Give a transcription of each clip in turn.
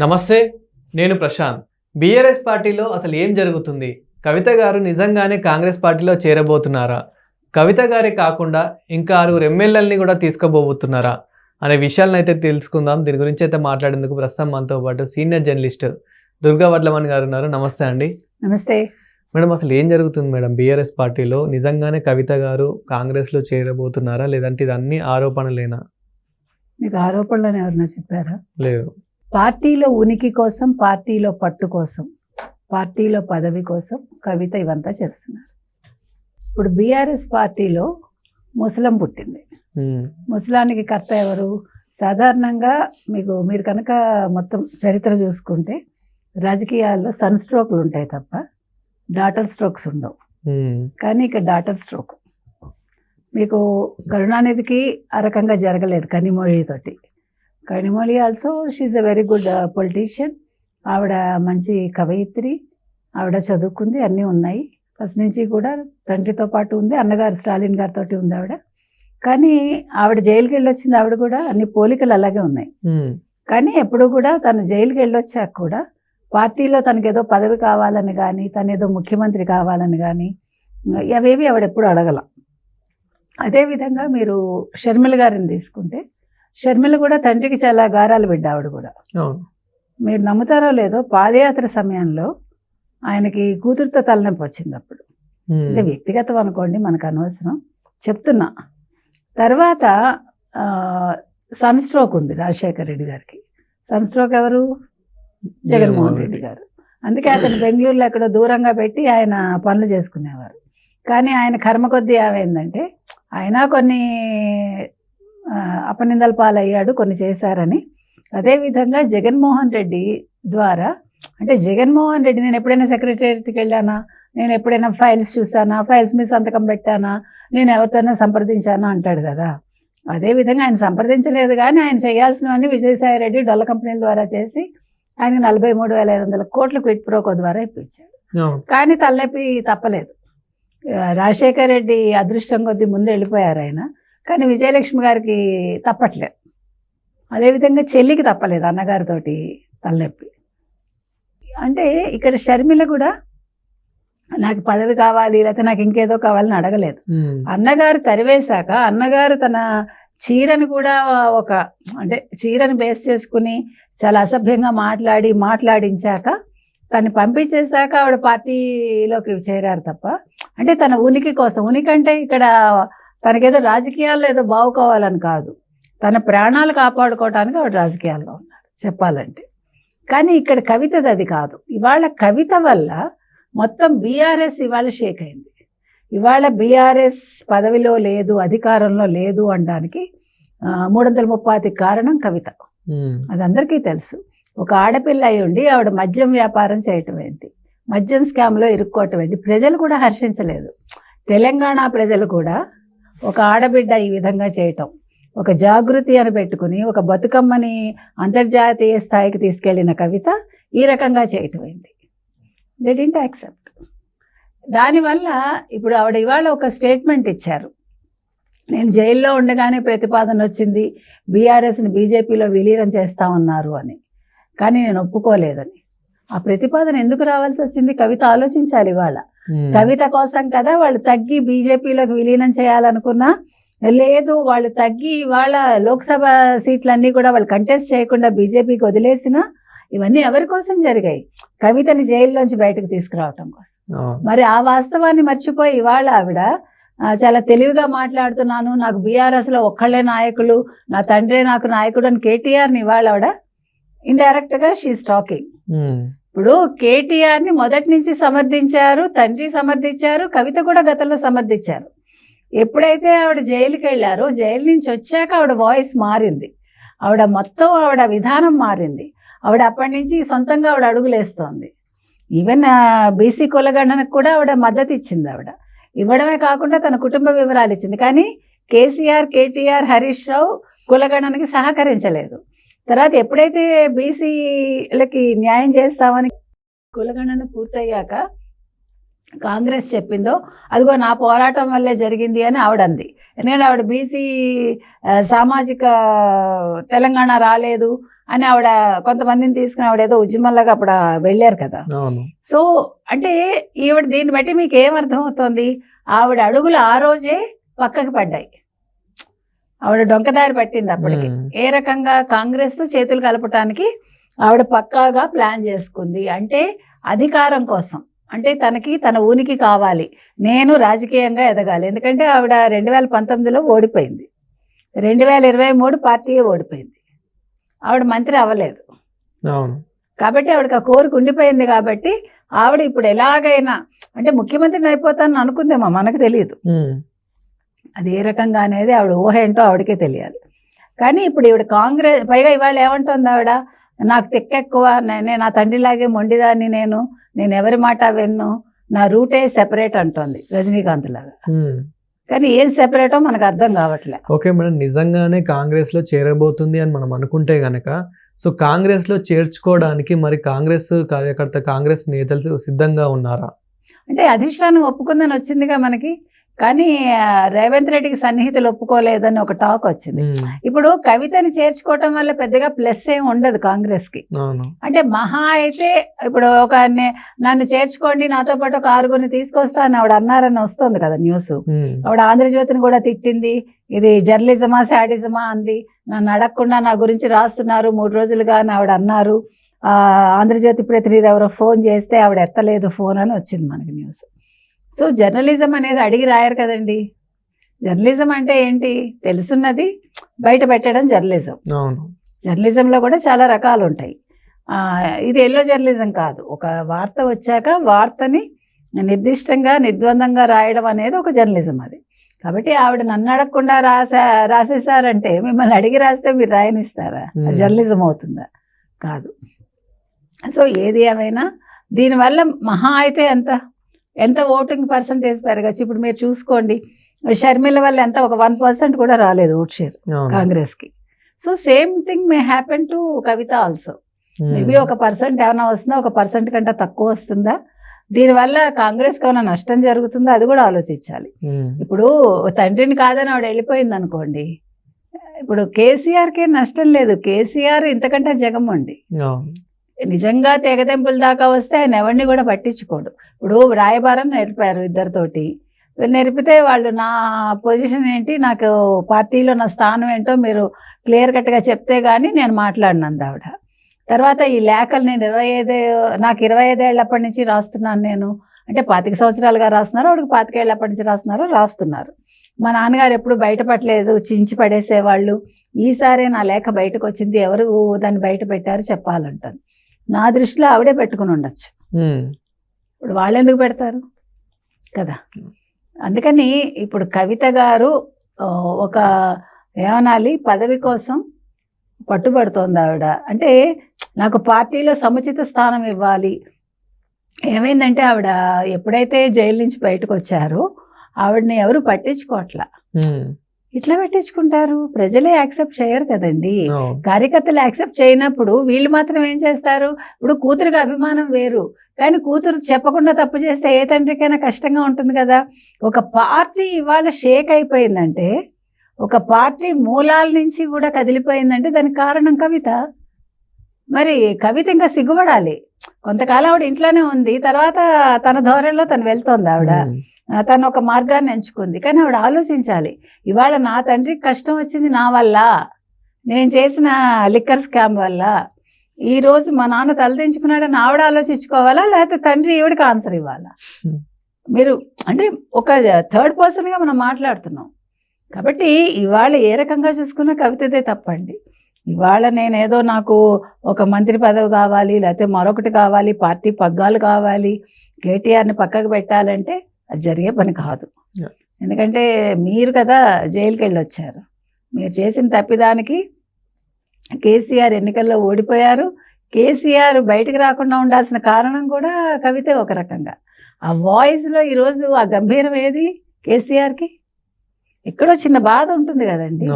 నమస్తే నేను ప్రశాంత్. బీఆర్ఎస్ పార్టీలో అసలు ఏం జరుగుతుంది? కవిత గారు నిజంగానే కాంగ్రెస్ పార్టీలో చేరబోతున్నారా? కవిత గారే కాకుండా ఇంకా ఆరుగురు ఎమ్మెల్యేలని కూడా తీసుకోబోతున్నారా? అనే విషయాలను అయితే తెలుసుకుందాం. దీని గురించి అయితే మాట్లాడేందుకు ప్రస్తుతం మనతో పాటు సీనియర్ జర్నలిస్ట్ దుర్గా వడ్లమణి గారు ఉన్నారు. నమస్తే అండి. నమస్తే. మేడం అసలు ఏం జరుగుతుంది మేడం బీఆర్ఎస్ పార్టీలో? నిజంగానే కవిత గారు కాంగ్రెస్లో చేరబోతున్నారా? లేదంటే ఇది అన్ని ఆరోపణలేనా? మీకు ఆరోపణలను ఎవరన్నా చెప్పారా? లేదు పార్టీలో ఉనికి కోసం పార్టీలో పట్టు కోసం పార్టీలో పదవి కోసం కవిత ఇవంతా చేస్తున్నారు. ఇప్పుడు బీఆర్ఎస్ పార్టీలో ముసలం పుట్టింది. ముసలానికి కర్త ఎవరు? సాధారణంగా మీకు మీరు కనుక మొత్తం చరిత్ర చూసుకుంటే రాజకీయాల్లో సన్ స్ట్రోక్లు ఉంటాయి తప్ప డాటర్ స్ట్రోక్స్ ఉండవు. కానీ ఇక్కడ డాటర్ స్ట్రోక్. మీకు కరుణానిధికి ఆ రకంగా జరగలేదు కనిమొழிతోటి Kanimozhi also she's a very good politician ఆవిడ మంచి కవయిత్రి. ఆవిడ చదువుకుంది అన్నీ ఉన్నాయి. ఫస్ట్ నుంచి కూడా తండ్రితో పాటు ఉంది అన్నగారు స్టాలిన్ గారితో ఉంది ఆవిడ. కానీ ఆవిడ జైలుకి వెళ్ళొచ్చింది ఆవిడ కూడా అన్ని పోలికలు అలాగే ఉన్నాయి. ఉమ్, కానీ ఎప్పుడు కూడా తను జైలుకి వెళ్ళొచ్చాక కూడా పార్టీలో తనకేదో పదవి కావాలని కానీ తను ఏదో ముఖ్యమంత్రి కావాలని కానీ అవేవి ఆవిడ ఎప్పుడు అడగల. అదేవిధంగా మీరు షర్మిల గారిని తీసుకుంటే షర్మిల కూడా తండ్రికి చాలా గారాలు బిడ్డ ఆవిడ కూడా. మీరు నమ్ముతారో లేదో పాదయాత్ర సమయంలో ఆయనకి కూతురుతో తలనొప్పి వచ్చింది అప్పుడు. అంటే వ్యక్తిగతం అనుకోండి మనకు అనవసరం. చెప్తున్నా. తర్వాత సన్ స్ట్రోక్ ఉంది రాజశేఖర రెడ్డి గారికి. సన్ స్ట్రోక్ ఎవరు? జగన్మోహన్ రెడ్డి గారు. అందుకే అతను బెంగళూరులో ఎక్కడో దూరంగా పెట్టి ఆయన పనులు చేసుకునేవారు. కానీ ఆయన కర్మ కొద్దీ ఏమైందంటే ఆయన కొన్ని అపనిందల పాలయ్యాడు కొన్ని చేశారని. అదేవిధంగా జగన్మోహన్ రెడ్డి ద్వారా అంటే జగన్మోహన్ రెడ్డి నేను ఎప్పుడైనా సెక్రటేరియట్కి వెళ్ళానా? నేను ఎప్పుడైనా ఫైల్స్ చూసానా ఫైల్స్ మీద సంతకం పెట్టానా? నేను ఎవరితోనో సంప్రదించానా అంటాడు కదా. అదేవిధంగా ఆయన సంప్రదించలేదు కానీ ఆయన చేయాల్సినవన్నీ విజయసాయి రెడ్డి డొల్ల కంపెనీల ద్వారా చేసి ఆయన నలభై మూడు వేల ఐదు వందల కోట్ల క్విట్ ప్రోకో ద్వారా ఇప్పించాడు. కానీ తలనొప్పి తప్పలేదు. రాజశేఖర రెడ్డి అదృష్టం కొద్దీ ముందు వెళ్ళిపోయారు ఆయన. కానీ విజయలక్ష్మి గారికి తప్పట్లేదు అదేవిధంగా చెల్లికి తప్పలేదు అన్నగారితోటి తలనొప్పి. అంటే ఇక్కడ షర్మిల కూడా నాకు పదవి కావాలి లేకపోతే నాకు ఇంకేదో కావాలని అడగలేదు. అన్నగారు తరివేశాక అన్నగారు తన చీరను కూడా ఒక అంటే చీరను బేస్ చేసుకుని చాలా అసభ్యంగా మాట్లాడి మాట్లాడించాక తను పంపించేశాక ఆవిడ పార్టీలోకి చేరారు తప్ప అంటే తన ఉనికి కోసం ఉనికి అంటే ఇక్కడ తనకేదో రాజకీయాల్లో ఏదో బాగుకోవాలని కాదు. తన ప్రాణాలు కాపాడుకోవడానికి ఆవిడ రాజకీయాల్లో ఉన్నారు చెప్పాలంటే. కానీ ఇక్కడ కవితది అది కాదు. ఇవాళ కవిత వల్ల మొత్తం బీఆర్ఎస్ ఇవాళ షేక్ అయింది. ఇవాళ బీఆర్ఎస్ పదవిలో లేదు అధికారంలో లేదు అనడానికి మూడు వందల ముప్పాతి కారణం కవిత. అది అందరికీ తెలుసు. ఒక ఆడపిల్ల అయి ఉండి ఆవిడ మద్యం వ్యాపారం చేయటం ఏంటి? మద్యం స్కామ్లో ఇరుక్కోవటం ఏంటి? ప్రజలు కూడా హర్షించలేదు. తెలంగాణ ప్రజలు కూడా ఒక ఆడబిడ్డ ఈ విధంగా చేయటం. ఒక జాగృతి అని పెట్టుకుని ఒక బతుకమ్మని అంతర్జాతీయ స్థాయికి తీసుకెళ్ళిన కవిత ఈ రకంగా చేయటం ఏంటి దే డింట్ యాక్సెప్ట్ దానివల్ల ఇప్పుడు ఆవిడ ఇవాళ ఒక స్టేట్మెంట్ ఇచ్చారు. నేను జైల్లో ఉండగానే ప్రతిపాదన వచ్చింది బీఆర్ఎస్ని బీజేపీలో విలీనం చేస్తా ఉన్నారు అని. కానీ నేను ఒప్పుకోలేదని. ఆ ప్రతిపాదన ఎందుకు రావాల్సి వచ్చింది? కవిత ఆలోచించాలి ఇవాళ. కవిత కోసం కదా వాళ్ళు తగ్గి బీజేపీలోకి విలీనం చేయాలనుకున్నా లేదు వాళ్ళు తగ్గి వాళ్ళ లోక్సభ సీట్లన్నీ కూడా వాళ్ళు కంటెస్ట్ చేయకుండా బీజేపీకి వదిలేసిన ఇవన్నీ ఎవరి కోసం జరిగాయి? కవితని జైల్లోంచి బయటకు తీసుకురావటం కోసం. మరి ఆ వాస్తవాన్ని మర్చిపోయి ఇవాళ ఆవిడ చాలా తెలివిగా మాట్లాడుతున్నాను నాకు బీఆర్ఎస్లో ఒక్కళ్ళే నాయకులు నా తండ్రే నాకు నాయకుడు అని కేటీఆర్ని ఇవాళ ఆవిడ ఇండైరెక్ట్గా షీ టాకింగ్ ఇప్పుడు కేటీఆర్ని మొదటి నుంచి సమర్థించారు తండ్రి సమర్థించారు కవిత కూడా గతంలో సమర్థించారు. ఎప్పుడైతే ఆవిడ జైలుకి వెళ్ళారో జైలు నుంచి వచ్చాక ఆవిడ వాయిస్ మారింది. ఆవిడ మొత్తం ఆవిడ విధానం మారింది. ఆవిడ అప్పటి నుంచి సొంతంగా ఆవిడ అడుగులేస్తోంది. ఈవెన్ బీసీ కులగణనకు కూడా ఆవిడ మద్దతు ఇచ్చింది ఆవిడ. ఇవ్వడమే కాకుండా తన కుటుంబ వివరాలు ఇచ్చింది. కానీ కేసీఆర్ కేటీఆర్ హరీష్ రావు కులగణనకి సహకరించలేదు. తర్వాత ఎప్పుడైతే బీసీలకి న్యాయం చేస్తామని కులగణన పూర్తయ్యాక కాంగ్రెస్ చెప్పిందో అదిగో నా పోరాటం వల్లే జరిగింది అని ఆవిడ అంది ఎందుకంటే ఆవిడ బీసీ సామాజిక తెలంగాణ రాలేదు అని ఆవిడ కొంతమందిని తీసుకుని ఆవిడ ఏదో ఉద్యమంలాగా అప్పుడు వెళ్ళారు కదా. సో అంటే ఈవిడ దీన్ని బట్టి మీకు ఏం అర్థమవుతోంది ఆవిడ అడుగులు ఆ రోజే పక్కకి పడ్డాయి. ఆవిడ డొంకదారి పట్టింది అప్పటికి. ఏ రకంగా కాంగ్రెస్ చేతులు కలపటానికి ఆవిడ పక్కాగా ప్లాన్ చేసుకుంది. అంటే అధికారం కోసం. అంటే తనకి తన ఉనికి కావాలి. నేను రాజకీయంగా ఎదగాలి. ఎందుకంటే ఆవిడ రెండు వేల పంతొమ్మిదిలో ఓడిపోయింది. రెండు వేల ఇరవై మూడు పార్టీయే ఓడిపోయింది. ఆవిడ మంత్రి అవ్వలేదు. కాబట్టి ఆవిడకి ఆ కోరిక ఉండిపోయింది కాబట్టి ఆవిడ ఇప్పుడు ఎలాగైనా అంటే ముఖ్యమంత్రిని అయిపోతానని అనుకుందేమో మనకు తెలియదు అది ఏ రకంగా అనేది ఆవిడ ఊహ ఏంటో ఆవిడకే తెలియాలి. కానీ ఇప్పుడు ఈవిడ కాంగ్రెస్ పైగా ఇవాళ ఏమంటుంది ఆవిడ? నాకు తెక్కెక్కువ నేను నా తండ్రిలాగే మొండిదాన్ని నేను నేను ఎవరి మాట విన్ను నా రూటే సెపరేట్ అంటోంది రజనీకాంత్ లాగా. కానీ ఏం సెపరేటో మనకు అర్థం కావట్లే. ఓకే మేడం నిజంగానే కాంగ్రెస్లో చేరబోతుంది అని మనం అనుకుంటే గనక సో కాంగ్రెస్లో చేర్చుకోవడానికి మరి కాంగ్రెస్ కార్యకర్త కాంగ్రెస్ నేతలు సిద్ధంగా ఉన్నారా? అంటే అధిష్టానం ఒప్పుకుందని వచ్చిందిగా మనకి? కానీ రేవంత్ రెడ్డికి సన్నిహితులు ఒప్పుకోలేదని ఒక టాక్ వచ్చింది. ఇప్పుడు కవితని చేర్చుకోవటం వల్ల పెద్దగా ప్లస్ ఏం ఉండదు కాంగ్రెస్కి అంటే మహా అయితే ఇప్పుడు ఒక నన్ను చేర్చుకోండి నాతో పాటు ఒక ఆరుగురిని తీసుకొస్తా అని ఆవిడ అన్నారని వస్తుంది కదా న్యూస్. ఆవిడ ఆంధ్రజ్యోతిని కూడా తిట్టింది. ఇది జర్నలిజమా శాడిజమా అంది. నన్ను అడగకుండా నా గురించి రాస్తున్నారు మూడు రోజులుగా అని ఆవిడ అన్నారు. ఆ, ఆంధ్రజ్యోతి ప్రతినిధి ఎవరో ఫోన్ చేస్తే ఆవిడ ఎత్తలేదు ఫోన్ అని వచ్చింది మనకి న్యూస్. సో జర్నలిజం అనేది అడిగి రాయరు కదండి. జర్నలిజం అంటే ఏంటి? తెలుసున్నది బయట పెట్టడం జర్నలిజం. అవును. జర్నలిజంలో కూడా చాలా రకాలు ఉంటాయి. ఇది ఎల్లో జర్నలిజం కాదు. ఒక వార్త వచ్చాక వార్తని నిర్దిష్టంగా నిర్ద్వందంగా రాయడం అనేది ఒక జర్నలిజం అది. కాబట్టి ఆవిడ నన్ను అడగకుండా రాసా రాసేసారంటే మిమ్మల్ని అడిగి రాస్తే మీరు రాయనిస్తారా. జర్నలిజం అవుతుందా? కాదు. సో ఏది ఏమైనా దీనివల్ల మహా అయితే ఎంత? ఎంత ఓటింగ్ పర్సంటేజ్ పెరగచ్చు? ఇప్పుడు మీరు చూసుకోండి షర్మిల వల్ల ఎంత ఒక వన్ పర్సెంట్ కూడా రాలేదు ఓట్ షేర్ అవును. కాంగ్రెస్కి so same thing may happen to Kavitha also. Um, maybe ఒక పర్సెంట్ ఏమైనా వస్తుందా? ఒక పర్సెంట్ కంటే తక్కువ వస్తుందా? దీనివల్ల కాంగ్రెస్కి ఏమైనా నష్టం జరుగుతుందా? అది కూడా ఆలోచించాలి. ఉమ్, ఇప్పుడు తండ్రిని కాదని ఆవిడ వెళ్ళిపోయింది అనుకోండి ఇప్పుడు కేసీఆర్కే నష్టం లేదు. కేసీఆర్ ఇంతకంటే జగమండి అవును. నిజంగా తెగతెంపుల దాకా వస్తే ఆయన ఎవరిని కూడా పట్టించుకోడు. ఇప్పుడు రాయబారం నేర్పారు ఇద్దరితోటి. నేర్పితే వాళ్ళు నా పొజిషన్ ఏంటి నాకు పార్టీలో నా స్థానం ఏంటో మీరు క్లియర్ కట్గా చెప్తే కానీ నేను మాట్లాడినంది ఆవిడ. తర్వాత ఈ లేఖలు నేను ఇరవై ఐదు నాకు ఇరవై ఐదేళ్ళప్పటి నుంచి రాస్తున్నాను నేను. అంటే పాతిక సంవత్సరాలుగా రాస్తున్నారు వాడికి పాతికేళ్ళప్పటి నుంచి రాస్తున్నారు రాస్తున్నారు. మా నాన్నగారు ఎప్పుడు బయటపడలేదు చించి పడేసేవాళ్ళు. ఈసారే నా లేఖ బయటకు వచ్చింది ఎవరు దాన్ని బయట పెట్టారు చెప్పాలంటాను. నా దృష్టిలో ఆవిడే పెట్టుకుని ఉండొచ్చు. ఇప్పుడు వాళ్ళు ఎందుకు పెడతారు? కదా. అందుకని ఇప్పుడు కవిత గారు ఒక ఏమనాలి? పదవి కోసం పట్టుబడుతోంది ఆవిడ. అంటే నాకు పార్టీలో సముచిత స్థానం ఇవ్వాలి. ఏమైందంటే ఆవిడ ఎప్పుడైతే జైలు నుంచి బయటకు వచ్చారో ఆవిడని ఎవరు పట్టించుకోవట్లా. ఇట్లా పట్టించుకుంటారు? ప్రజలే యాక్సెప్ట్ చేయరు కదండి. కార్యకర్తలు యాక్సెప్ట్ చేయనప్పుడు వీళ్ళు మాత్రం ఏం చేస్తారు? ఇప్పుడు కూతురుగా అభిమానం వేరు. కానీ కూతురు చెప్పకుండా తప్పు చేస్తే ఏ తండ్రికైనా కష్టంగా ఉంటుంది కదా. ఒక పార్టీ ఇవాళ షేక్ అయిపోయిందంటే ఒక పార్టీ మూలాల నుంచి కూడా కదిలిపోయిందంటే దానికి కారణం కవిత. మరి కవిత ఇంకా సిగ్గుపడాలి. కొంతకాలం ఆవిడ ఇంట్లోనే ఉంది. తర్వాత తన ధోరణిలో తను వెళ్తోంది ఆవిడ. తను ఒక మార్గాన్ని ఎంచుకుంది. కానీ ఆవిడ ఆలోచించాలి ఇవాళ నా తండ్రికి కష్టం వచ్చింది నా వల్ల నేను చేసిన లిక్కర్ స్కామ్ వల్ల ఈ రోజు మా నాన్న తలదించుకున్నాడని ఆవిడ ఆలోచించుకోవాలా లేకపోతే తండ్రి ఈవిడికి ఆన్సర్ ఇవ్వాలా? Hmm. మీరు అంటే ఒక థర్డ్ పర్సన్గా మనం మాట్లాడుతున్నాం. కాబట్టి ఇవాళ ఏ రకంగా చూసుకున్నా కవితదే తప్పండి. ఇవాళ నేనేదో నాకు ఒక మంత్రి పదవి కావాలి లేకపోతే మరొకటి కావాలి పార్టీ పగ్గాలు కావాలి కేటీఆర్ని పక్కకు పెట్టాలంటే అది జరిగే పని కాదు. ఎందుకంటే మీరు కదా జైలుకి వెళ్ళి వచ్చారు మీరు చేసిన తప్పిదానికి కేసీఆర్ ఎన్నికల్లో ఓడిపోయారు. కేసీఆర్ బయటికి రాకుండా ఉండాల్సిన కారణం కూడా కవితే ఒక రకంగా. ఆ వాయిస్లో ఈరోజు ఆ గంభీరం ఏది కేసీఆర్కి? ఎక్కడో చిన్న బాధ ఉంటుంది కదండి.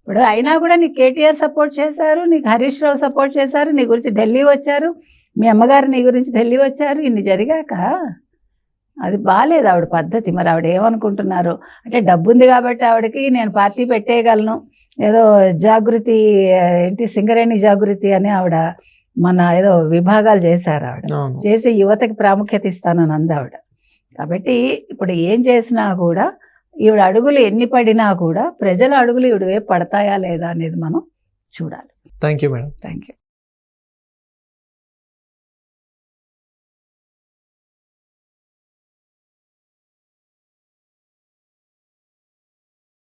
ఇప్పుడు అయినా కూడా నీకు కేటీఆర్ సపోర్ట్ చేశారు నీకు హరీష్ రావు సపోర్ట్ చేశారు నీ గురించి ఢిల్లీ వచ్చారు మీ అమ్మగారు నీ గురించి ఢిల్లీ వచ్చారు ఇన్ని జరిగాక అది బాగాలేదు ఆవిడ పద్ధతి. మరి ఆవిడ ఏమనుకుంటున్నారు? అంటే డబ్బు ఉంది కాబట్టి ఆవిడకి నేను పార్టీ పెట్టేయగలను. ఏదో జాగృతి ఏంటి సింగరేణి జాగృతి అని ఆవిడ మన ఏదో విభాగాలు చేశారు ఆవిడ. చేసి యువతకి ప్రాముఖ్యత ఇస్తానని అంది ఆవిడ. కాబట్టి ఇప్పుడు ఏం చేసినా కూడా ఈవిడ అడుగులు ఎన్ని పడినా కూడా ప్రజల అడుగులు ఈవిడ వైపు పడతాయా లేదా అనేది మనం చూడాలి. Thank you madam. Thank you